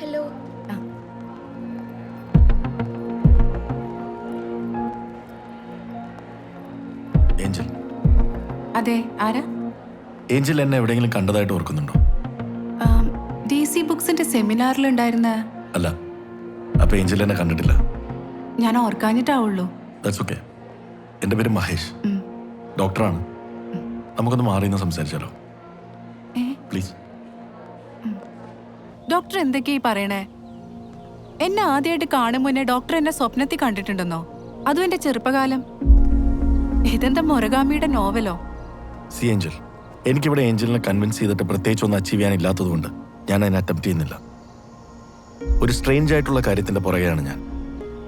Hello Angel. അതെ ആരാ? Angel എന്നെ എവിടെയെങ്കിലും കണ്ടതായിട്ട് ഓർക്കുന്നുണ്ടോ? ഡി സി ബുക്സിന്റെ സെമിനാറിലുണ്ടായിരുന്ന അല്ല അപ്പൊ ഏഞ്ചൽ എന്നെ കണ്ടിട്ടില്ല. ഞാൻ ഓർക്കാഞ്ഞിട്ടാവുള്ളൂ. ദാറ്റ്സ് ഓക്കെ എന്റെ പേര് മഹേഷ്. ഡോക്ടറാണ്. നമുക്കൊന്ന് മാറി നിന്ന് സംസാരിച്ചാലോ? പ്ലീസ് ഡോക്ടർ എന്തൊക്കെയാ ഈ പറയണേ? എന്നെ ആദ്യമായിട്ട് കാണും മുന്നേ ഡോക്ടർ എന്നെ സ്വപ്നത്തിൽ കണ്ടിട്ടുണ്ടെന്നോ? അതും എന്റെ ചെറുപ്പകാലം. ഇതെന്താ മൊരഗാമിയുടെ നോവലോ? സി ഏഞ്ചൽ എനിക്കിവിടെ ഏഞ്ചലിനെ കൺവിൻസ് ചെയ്തിട്ട് പ്രത്യേകിച്ച് ഒന്നും അച്ചീവ് ചെയ്യാനില്ലാത്തതുകൊണ്ട് ഞാൻ അതിനെ അറ്റംപ്റ്റ് ചെയ്യുന്നില്ല. ഒരു സ്ട്രേഞ്ച് ആയിട്ടുള്ള കാര്യത്തിന്റെ പുറകെയാണ് ഞാൻ.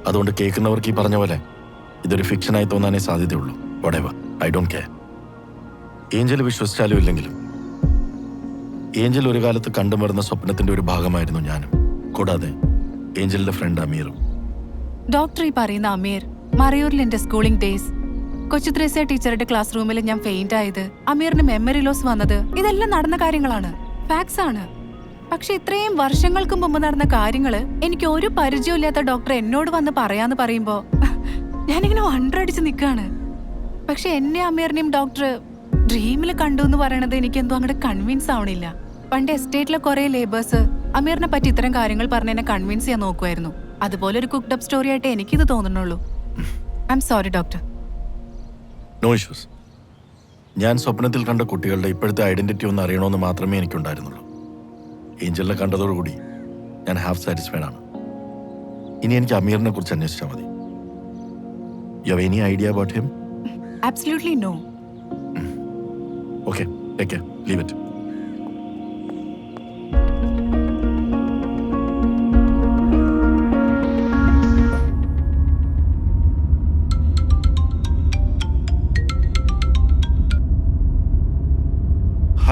അതുകൊണ്ട് കേൾക്കുന്നവർക്ക് ഈ പറഞ്ഞ പോലെ ഇതൊരു ഫിക്ഷനായി തോന്നാനേ സാധ്യതയുള്ളൂ. വടേവ ഐ ഡോണ്ട് കെയർ ഏഞ്ചൽ വിശ്വസിച്ചാലും ഇല്ലെങ്കിലും ഏഞ്ചൽ ഒരു കാലത്ത് കണ്ടുമരുന്ന സ്വപ്നത്തിന്റെ ഒരു ഭാഗമായിരുന്നു ഞാനും. കൂടാതെ ഏഞ്ചലിന്റെ ഫ്രണ്ട് അമീറും. ഡോക്ടർ ഈ പറയുന്ന അമീർ മറയൂരിൽ എന്റെ സ്കൂളിംഗ് ഡേയ്സ് കൊച്ചു ത്രേസ്യ ടീച്ചറുടെ ക്ലാസ് റൂമിൽ ഞാൻ ഫെയിന്റ് ആയത് അമീറിന് മെമ്മറി ലോസ് വന്നത് ഇതെല്ലാം നടന്ന കാര്യങ്ങളാണ് ഫാക്ട്സ് ആണ്. പക്ഷെ ഇത്രയും വർഷങ്ങൾക്ക് മുമ്പ് നടന്ന കാര്യങ്ങൾ എനിക്ക് ഒരു പരിചയമില്ലാത്ത ഡോക്ടർ എന്നോട് വന്ന് പറയാന്ന് പറയുമ്പോ ഞാനിങ്ങനെ വണ്ടടിച്ച് നിൽക്കാണ് പക്ഷെ എന്നെ അമീറിനെയും ഡോക്ടർ ഡ്രീമിൽ കണ്ടു എന്ന് പറയണത് എനിക്ക് എന്തോ അങ്ങോട്ട് കൺവിൻസ് ആവണില്ല. പണ്ട് എസ്റ്റേറ്റിലെ കുറെ ലേബേഴ്സ് അമീറിനെ പറ്റി ഇത്തരം കാര്യങ്ങൾ പറഞ്ഞ് എന്നെ കൺവിൻസ് ചെയ്യാൻ നോക്കുമായിരുന്നു അതുപോലെ ഒരു കുക്ക്ഡ് അപ്പ് സ്റ്റോറി ആയിട്ട് എനിക്കിത് തോന്നുന്നുള്ളൂ. I'm sorry doctor no issues ഞാൻ സ്വപ്നത്തിൽ കണ്ട കുട്ടികളുടെ ഇപ്പോഴത്തെ ഐഡന്റിറ്റി ഒന്ന് അറിയണമെന്ന് മാത്രമേ എനിക്കുണ്ടായിരുന്നുള്ളൂ. ഏഞ്ചലിനെ കണ്ടതോടുകൂടി ഞാൻ ഹാഫ് സാറ്റിസ്ഫൈഡ് ആണ്. ഇനി എനിക്ക് അമീറിനെ കുറിച്ച് അന്വേഷിച്ചാൽ മതി. You have any idea about him absolutely no okay take leave it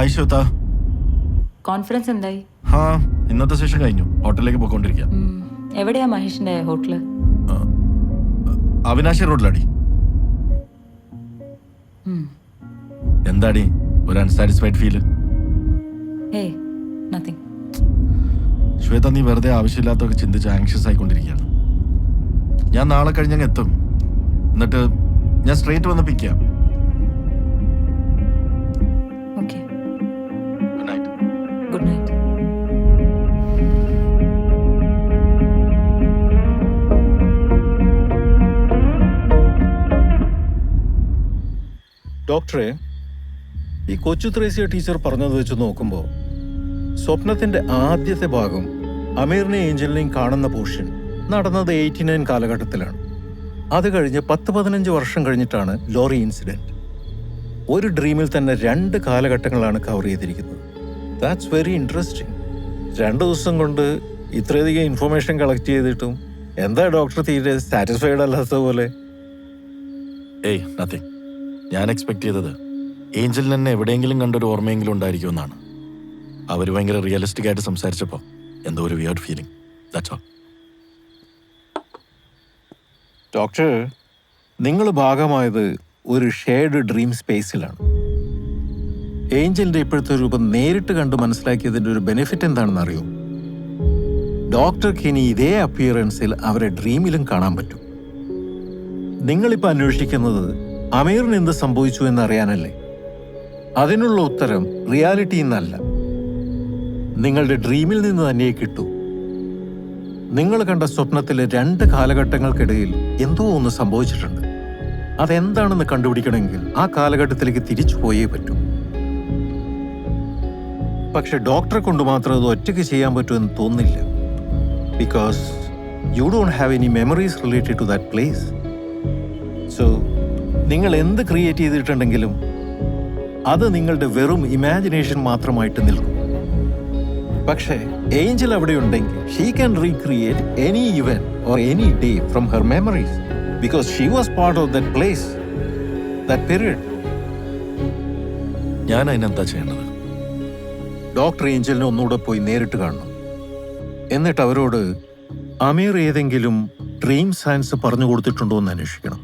hi Shweta. Conference എന്തായി? ഹാ ഇന്നത്തെ സെഷൻ കഴിഞ്ഞു. ഹോട്ടലിലേക്ക് പോയിക്കൊണ്ടിരിക്കുക എവിടെയാ മഹേഷിന്റെ ഹോട്ടൽ? അവിനാശി റോഡിലാടി. എന്താടി? ഒരു unsatisfied feel hey nothing Shweta നീ വെറുതെ ആവശ്യമില്ലാത്തൊക്കെ ചിന്തിച്ച് ആങ്ഷ്യസ് ആയിക്കൊണ്ടിരിക്കുകയാണ്. ഞാൻ നാളെ കഴിഞ്ഞ് അങ്ങ് എത്തും. എന്നിട്ട് ഞാൻ സ്ട്രേറ്റ് വന്ന് പിക്ക് ചെയ്യാം. ഗുഡ് നൈറ്റ് ഡോക്ടറെ ഈ കൊച്ചു ത്രേസ്യ ടീച്ചർ പറഞ്ഞത് വെച്ച് നോക്കുമ്പോൾ സ്വപ്നത്തിന്റെ ആദ്യത്തെ ഭാഗം അമീറിനെയും ഏഞ്ചലിനെയും കാണുന്ന പോർഷൻ നടന്നത് എയ്റ്റി നയൻ കാലഘട്ടത്തിലാണ്. അത് കഴിഞ്ഞ് പത്ത് പതിനഞ്ച് വർഷം കഴിഞ്ഞിട്ടാണ് ലോറി ഇൻസിഡന്റ്. ഒരു ഡ്രീമിൽ തന്നെ രണ്ട് കാലഘട്ടങ്ങളാണ് കവർ ചെയ്തിരിക്കുന്നത്. ദാറ്റ്സ് വെരി ഇൻട്രസ്റ്റിംഗ് രണ്ട് ദിവസം കൊണ്ട് ഇത്രയധികം ഇൻഫർമേഷൻ കളക്ട് ചെയ്തിട്ടും എന്താ ഡോക്ടർ തീരെ സാറ്റിസ്ഫൈഡ് അല്ലാത്ത പോലെ? ഏയ് നത്തിങ് ഞാൻ എക്സ്പെക്ട് ചെയ്തത് ഏഞ്ചലിന് തന്നെ എവിടെയെങ്കിലും കണ്ടൊരു ഓർമ്മയെങ്കിലും ഉണ്ടായിരിക്കുമെന്നാണ്. അവർ ഭയങ്കര റിയലിസ്റ്റിക് ആയിട്ട് സംസാരിച്ചപ്പോൾ എന്തോ ഒരു weird feeling that's all doctor നിങ്ങൾ ഭാഗമായത് ഒരു ഷെയർഡ് ഡ്രീം സ്പേസിലാണ് ഏഞ്ചലിന്റെ ഇപ്പോഴത്തെ രൂപം നേരിട്ട് കണ്ട് മനസ്സിലാക്കിയതിന്റെ ഒരു ബെനിഫിറ്റ് എന്താണെന്ന് അറിയോ? ഡോക്ടർക്ക് ഇനി ഇതേ അപ്പിയറൻസിൽ അവരെ ഡ്രീമിലും കാണാൻ പറ്റും. നിങ്ങളിപ്പോൾ അന്വേഷിക്കുന്നത് അമീറിന് എന്ത് സംഭവിച്ചു എന്നറിയാനല്ലേ? അതിനുള്ള ഉത്തരം റിയാലിറ്റി എന്നല്ല നിങ്ങളുടെ ഡ്രീമിൽ നിന്ന് തന്നെ കിട്ടൂ. നിങ്ങൾ കണ്ട സ്വപ്നത്തിലെ രണ്ട് കാലഘട്ടങ്ങൾക്കിടയിൽ എന്തോ ഒന്ന് സംഭവിച്ചിട്ടുണ്ട്. അതെന്താണെന്ന് കണ്ടുപിടിക്കണമെങ്കിൽ ആ കാലഘട്ടത്തിലേക്ക് തിരിച്ചു പോയേ പറ്റൂ. പക്ഷെ ഡോക്ടറെ കൊണ്ട് മാത്രം അത് ഒറ്റയ്ക്ക് ചെയ്യാൻ പറ്റുമെന്ന് തോന്നില്ല because you don't have any memories related to that place so നിങ്ങൾ എന്ത് ക്രിയേറ്റ് ചെയ്തിട്ടുണ്ടെങ്കിലും അത് നിങ്ങളുടെ വെറും ഇമാജിനേഷൻ മാത്രമായിട്ട് നിൽക്കും. പക്ഷേ ഏഞ്ചൽ അവിടെ ഉണ്ടെങ്കിൽ she can recreate any event or any day from her memories because she was part of that place that period ഞാൻ അതിനെന്താ ചെയ്യേണ്ടത്? ഡോക്ടർ ഏഞ്ചലിനെ ഒന്നുകൂടെ പോയി നേരിട്ട് കാണണം. എന്നിട്ട് അവരോട് അമീർ ഏതെങ്കിലും ഡ്രീം സയൻസ് പറഞ്ഞു കൊടുത്തിട്ടുണ്ടോ എന്ന് അന്വേഷിക്കണം.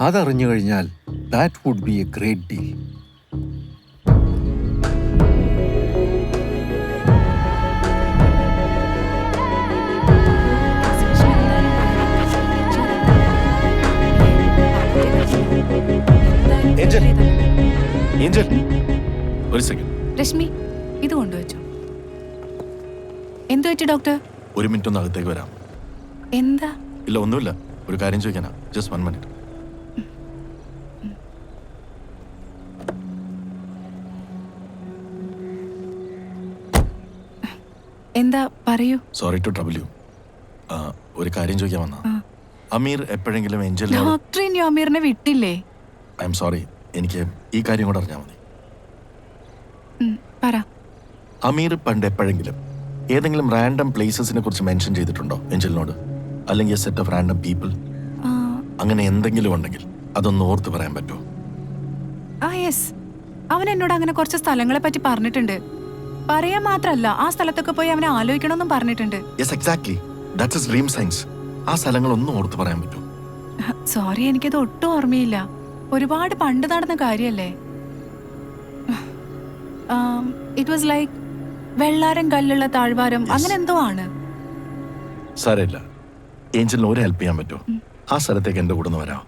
അതറിഞ്ഞു കഴിഞ്ഞാൽ that would be a great deal ഒരു സെക്കൻഡ് രശ്മി എന്തു പറ്റി ഡോക്ടർ? ഒരു മിനിറ്റ് ഒന്ന് അകത്തേക്ക് വരാം. എന്താ? ഇല്ല ഒന്നുമില്ല. ഒരു കാര്യം ചോദിക്കാനാ. Just one minute. എന്താ പറയൂ. സോറി ടു ട്രബിൾ യു ഒരു കാര്യം ചോദിക്കാൻ വന്നാ. അമീർ എപ്പോഴെങ്കിലും എഞ്ചൽ ഡോക്ടർ ഇനി അമീറിനെ വിട്ടില്ലേ? ഐ എം സോറി എനിക്ക് ഈ കാര്യം കൂടെ അറിഞ്ഞാൽ മതി. പറ. അമീർ പണ്ട് എപ്പോഴെങ്കിലും ഏതെങ്കിലും റാൻഡം പ്ലേസസിനെ കുറിച്ച് മെൻഷൻ ചെയ്തിട്ടുണ്ടോ എഞ്ചലിനോട്? അല്ലെങ്കിൽ സെറ്റ് ഓഫ് റാൻഡം പീപ്പിൾ അങ്ങനെ എന്തെങ്കിലും ഉണ്ടെങ്കിൽ അതൊന്ന് ഓർത്ത് പറയാൻ പറ്റുമോ? ആ യെസ് അവൻ എന്നോട് അങ്ങനെ കുറച്ച് സ്ഥലങ്ങളെ പറ്റി പറഞ്ഞിട്ടുണ്ട്. പറയാൻ മാത്രമല്ല ആ സ്ഥലത്തൊക്കെ പോയി അവനെ ആലോചിക്കണമെന്നും പറഞ്ഞിട്ടുണ്ട്. Yes exactly that's dream science ആ സ്ഥലങ്ങൾ സ്ഥലങ്ങളൊന്നും ഓർത്ത് പറയാൻ പറ്റുമോ? സോറി എനിക്കത് ഒട്ടും ഓർമ്മയില്ല. ഒരുപാട് പണ്ട് നടന്ന കാര്യല്ലേ? ഇറ്റ് വാസ് ലൈക്ക് വെള്ളാരം കല്ലുള്ള താഴ്വാരം അങ്ങനെ എന്തോ ആണ്. സാരമില്ല. ഏഞ്ചലിന് ഒരു ഹെൽപ്പ് ചെയ്യാൻ പറ്റുമോ? ആ സ്ഥലത്തേക്ക് എന്റെ കൂടെ വരാം.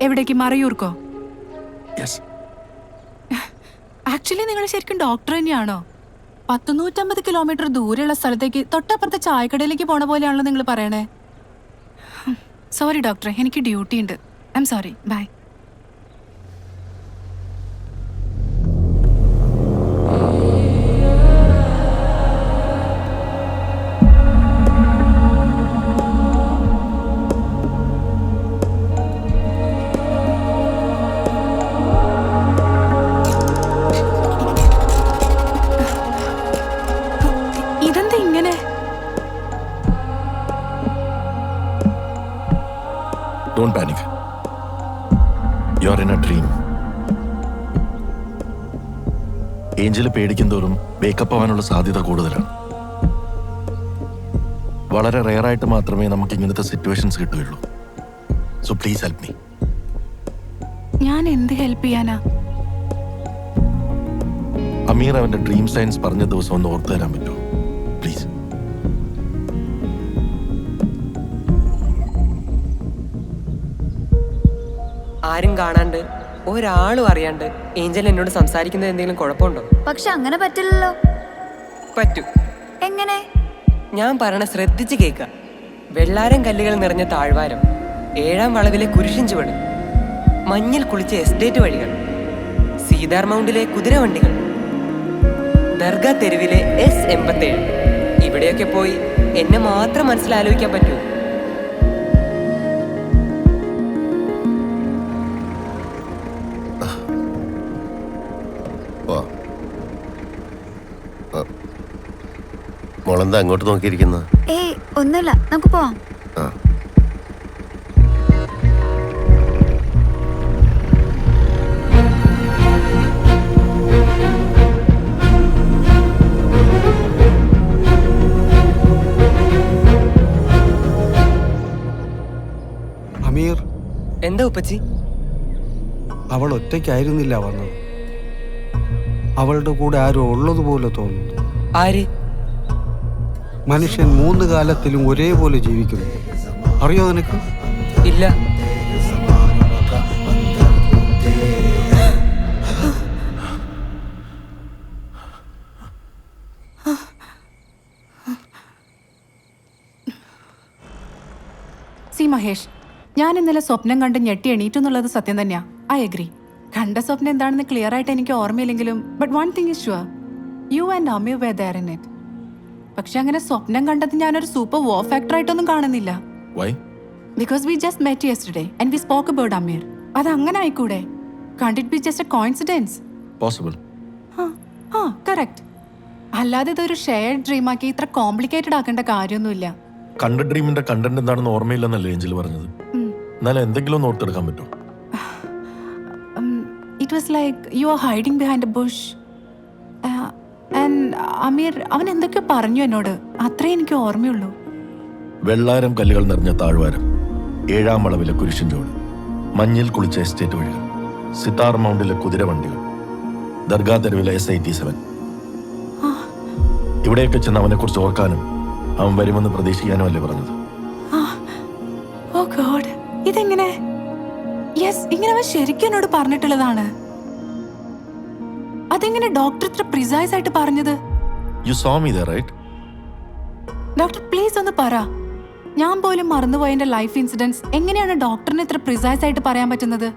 എവിടേക്ക്? മറയൂർക്കോ? ആക്ച്വലി നിങ്ങൾ ശരിക്കും ഡോക്ടർ തന്നെയാണോ? പത്ത് നൂറ്റമ്പത് കിലോമീറ്റർ ദൂരെയുള്ള സ്ഥലത്തേക്ക് തൊട്ടപ്പുറത്തെ ചായക്കടയിലേക്ക് പോണ പോലെയാണല്ലോ നിങ്ങൾ പറയണേ. സോറി ഡോക്ടറെ എനിക്ക് ഡ്യൂട്ടി ഉണ്ട്. I'm sorry bye you are in a dream Angel പേടിക്കും തോറും വേക്കപ്പ് ആവാനുള്ള സാധ്യത കൂടുതലാണ്. വളരെ റെയറായിട്ട് മാത്രമേ നമുക്ക് ഇങ്ങനത്തെ സിറ്റുവേഷൻസ് കിട്ടുകയുള്ളൂ. സോ പ്ലീസ് ഹെൽപ്പ് മീ ഞാൻ എന്ത് ഹെൽപ്പ് ചെയ്യാനാ? അമീർ അവന്റെ ഡ്രീം സയൻസ് പറഞ്ഞ ദിവസം ഒന്ന് ഓർത്തു തരാൻ പറ്റുമോ? ആരും കാണാണ്ട് ഒരാളും അറിയാണ്ട് ഏഞ്ചൽ എന്നോട് സംസാരിക്കുന്നത് എന്തെങ്കിലും കുഴപ്പമുണ്ടോ? പക്ഷെ അങ്ങനെ പറ്റില്ലല്ലോ. പറ്റൂ. എങ്ങനെ? ഞാൻ പറയണ ശ്രദ്ധിച്ച് കേൾക്ക. വെള്ളാരം കല്ലുകൾ നിറഞ്ഞ താഴ്വാരം ഏഴാം വളവിലെ കുരിശിൻ ചുവട് മഞ്ഞിൽ കുളിച്ച എസ്റ്റേറ്റ് വഴികൾ സീതാർ മൗണ്ടിലെ കുതിരവണ്ടികൾ ദർഗ തെരുവിലെ എസ് എൺപത്തേഴ്. ഇവിടെയൊക്കെ പോയി എന്നെ മാത്രം മനസ്സിലാലോചിക്കാൻ പറ്റൂ. വാ. മോളെന്താ അങ്ങോട്ട് നോക്കിയിരിക്കുന്നത് ഏയ് ഒന്നുമില്ല. നമുക്ക് പോവാം. ആ. അമീർ എന്താ ഉപ്പച്ചി? അവൾ ഒറ്റയ്ക്കായിരുന്നില്ല വന്നത്. അവളുടെ കൂടെ ആരോ ഉള്ളതുപോലെ തോന്നുന്നു. ആര്? മനുഷ്യൻ മൂന്ന് കാലത്തിലും ഒരേപോലെ ജീവിക്കുന്നു. അറിയോ നിനക്ക്? ഇല്ല. സി മഹേഷ് ഞാൻ ഇന്നലെ സ്വപ്നം കണ്ട് ഞെട്ടി എണീറ്റെന്നുള്ളത് സത്യം തന്നെയാ. ഐ അഗ്രി കണ്ട സ്വപ്നം എന്താണെന്ന് ക്ലിയർ ആയിട്ട് എനിക്ക് ഓർമ്മയില്ലെങ്കിലും but one thing is sure you and Ameer were there in it പക്ഷെ അങ്ങനെ സ്വപ്നം കണ്ടത് ഞാനൊരു സൂപ്പർ വോ ഫാക്ടർ ആയിട്ടൊന്നും കാണുന്നില്ല. Because we just met yesterday and we spoke about Ameer അത് അങ്ങനെ ആയിക്കൂടെ? കണ്ടിട്ട് be just a coincidence possible ആ കറക്റ്റ് അല്ലാതെ ഇതൊരു ഷെയർഡ് ഡ്രീം ആക്കി ഇത്ര കോംപ്ലിക്കേറ്റഡ് ആക്കേണ്ട കാര്യമൊന്നുമില്ല. കണ്ട ഡ്രീമിന്റെ കണ്ടന്റ് എന്താണെന്ന് ഓർമ്മയില്ലെന്നല്ലേ ഏഞ്ചൽ പറഞ്ഞത്. എന്നാലും എന്തെങ്കിലും ഒന്ന് ഓർത്തെടുക്കാൻ പറ്റുമോ? It was like you are hiding behind a bush and Ameer അവൻ എന്തൊക്കെ പറഞ്ഞു എന്നോട്. അത്രേ എനിക്ക് ഓർമ്മയുള്ളൂ. വെള്ളാരം കല്ലുകൾ നിറഞ്ഞ താഴ്വാരം ഏഴാം വളവിലെ കുരിശൻ ചോട് മഞ്ഞിൽ കുളിച്ച എസ്റ്റേറ്റ് വഴികൾ സിത്താർ മൗണ്ടിലെ കുതിരവണ്ടികൾ ദർഗാ തെരുവിലെ എസ് ഐ ടി സെവൻ ഇവിടെയൊക്കെ ചെന്ന് അവനെ കുറിച്ച് ഓർക്കാനും അവൻ വരുമെന്ന് പ്രതീക്ഷിക്കാനും അല്ലേ പറഞ്ഞത് ഇതെങ്ങനെ? യെസ് ഇങ്ങനെ അവൻ ശരിക്കും എന്നോട് പറഞ്ഞിട്ടുള്ളതാണ്. അതെങ്ങനെ ഡോക്ടർ ഇത്ര പ്രിസൈസ് ആയിട്ട് പറഞ്ഞത്? You saw me the right doctor please ഒന്ന് പറ. ഞാൻ പോലും മറന്നുപോയ എന്റെ ലൈഫ് ഇൻസിഡൻസ് എങ്ങനെയാണ് ഡോക്ടറിന് ഇത്ര പ്രിസൈസ് ആയിട്ട് പറയാൻ പറ്റുന്നത്?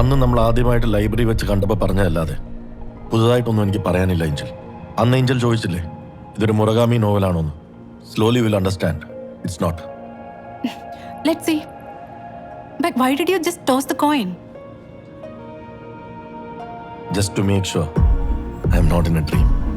അന്ന് നമ്മൾ ആദ്യമായിട്ട് ലൈബ്രറി വെച്ച് കണ്ടപ്പോൾ പറഞ്ഞതല്ലാതെ. പുതുതായിട്ടൊന്നും എനിക്ക് പറയാനില്ല എഞ്ചൽ അന്ന് എഞ്ചൽ ചോദിച്ചില്ലേ? ഇതൊരു മുറഗാമി നോവലാണോന്ന് Slowly we'll understand. It's not. Let's see. But why did you just toss the coin? Just to make sure I'm not in a dream.